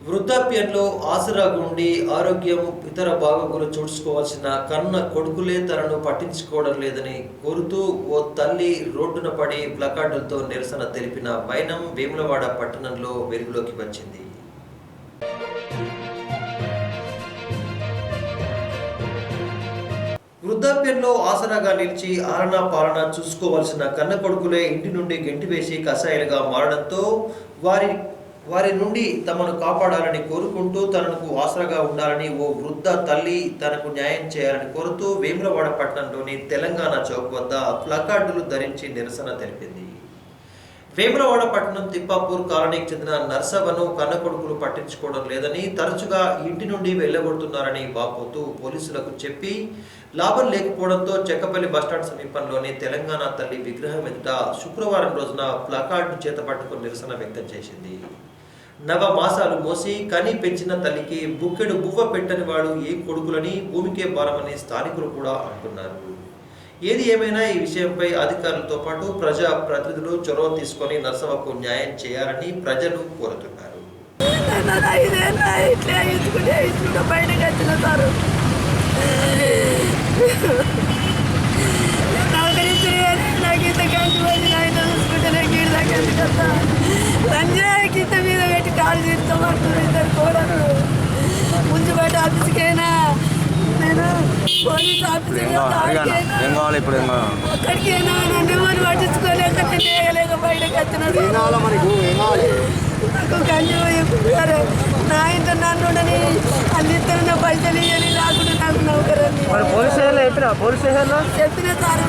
వృద్ధాప్యంలో ఆసరా గుండి ఆరోగ్యం ఇతర భాగములు చూసుకోవాల్సిన కన్న కొడుకులే తనను పట్టించుకోవడం లేదని కోరుతూ ఓ తల్లి రోడ్డున పడి ప్లకార్డులతో నిరసన తెలిపిన వైనం వేములవాడ పట్టణంలో వెలుగులోకి వచ్చింది. వృద్ధాప్యంలో ఆసరాగా నిలిచి ఆలనా పాలన చూసుకోవాల్సిన కన్న కొడుకులే ఇంటి నుండి గెంటివేసి కషాయాలుగా మారడంతో వారి వారి నుండి తమను కాపాడాలని కోరుకుంటూ తనకు ఆసరాగా ఉండాలని ఓ వృద్ధ తల్లి తనకు న్యాయం చేయాలని కోరుతూ వేములవాడ పట్టణంలోని తెలంగాణ చౌక్ వద్ద ప్లకార్డులు ధరించి నిరసన తెలిపింది. వేములవాడ పట్టణం తిప్పాపూర్ కాలనీకి చెందిన నర్సవను కన్న కొడుకులు పట్టించుకోవడం లేదని తరచుగా ఇంటి నుండి వెళ్ళగొడుతున్నారని వాపోతూ పోలీసులకు చెప్పి లాభం లేకపోవడంతో చెక్కపల్లి బస్టాండ్ సమీపంలోని తెలంగాణ తల్లి విగ్రహం ఎదుట శుక్రవారం రోజున ప్లకార్డు చేత పట్టుకుని నిరసన వ్యక్తం చేసింది. నవ మాసాలు మోసి కని పెంచిన తల్లికి బుక్కెడు బువ్వ పెట్టని వాడు ఏ కొడుకులని భూమికే భారమని స్థానికులు కూడా అంటున్నారు. ఏది ఏమైనా ఈ విషయంపై అధికారులతో పాటు ప్రజా ప్రతినిధులు చొరవ తీసుకొని నర్సవకు న్యాయం చేయాలని ప్రజలు కోరుతున్నారు. నాన్న నాకు ఇంత ఆయన చూసుకుంటే నాకు పోలీస్. ఆఫీస్కైనా ఏం కావాలి ఇప్పుడు నన్ను ఎవరు పట్టించుకోలేక చేయలేక బయటకు వచ్చిన నాకు కంటి సరే నా ఇంత నన్ను అందిస్తున్న పైసలు రాకుండా నాకు నౌకరని మరి పోలీస్ స్టేషన్లో చెప్పినా? పోలీస్ స్టేషన్లో? చెప్పిన సార్.